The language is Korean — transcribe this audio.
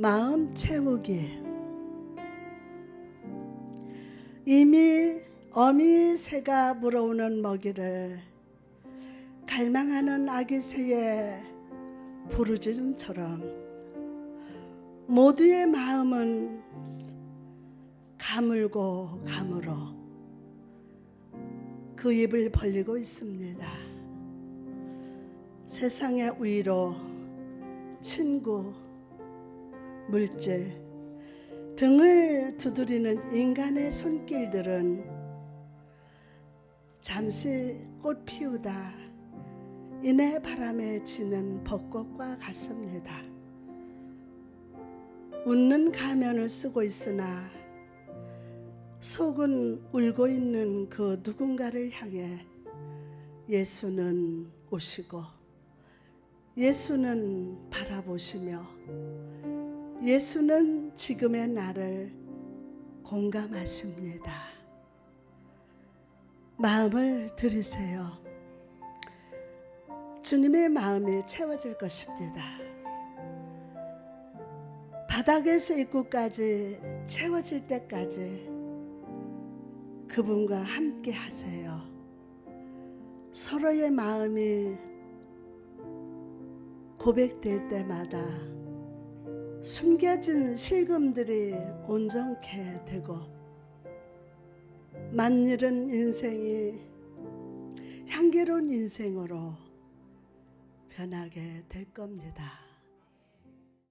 마음 채우기 이미 어미 새가 물어오는 먹이를 갈망하는 아기 새의 부르짖음처럼 모두의 마음은 가물고 가물어 그 입을 벌리고 있습니다. 세상의 위로 친구, 물질 등을 두드리는 인간의 손길들은 잠시 꽃 피우다 이내 바람에 지는 벚꽃과 같습니다. 웃는 가면을 쓰고 있으나 속은 울고 있는 그 누군가를 향해 예수는 오시고 예수는 바라보시며 예수는 지금의 나를 공감하십니다. 마음을 들이세요. 주님의 마음이 채워질 것입니다. 바닥에서 입구까지 채워질 때까지 그분과 함께 하세요. 서로의 마음이 고백될 때마다 숨겨진 실금들이 온전케 되고 만일은 인생이 향기로운 인생으로 변하게 될 겁니다.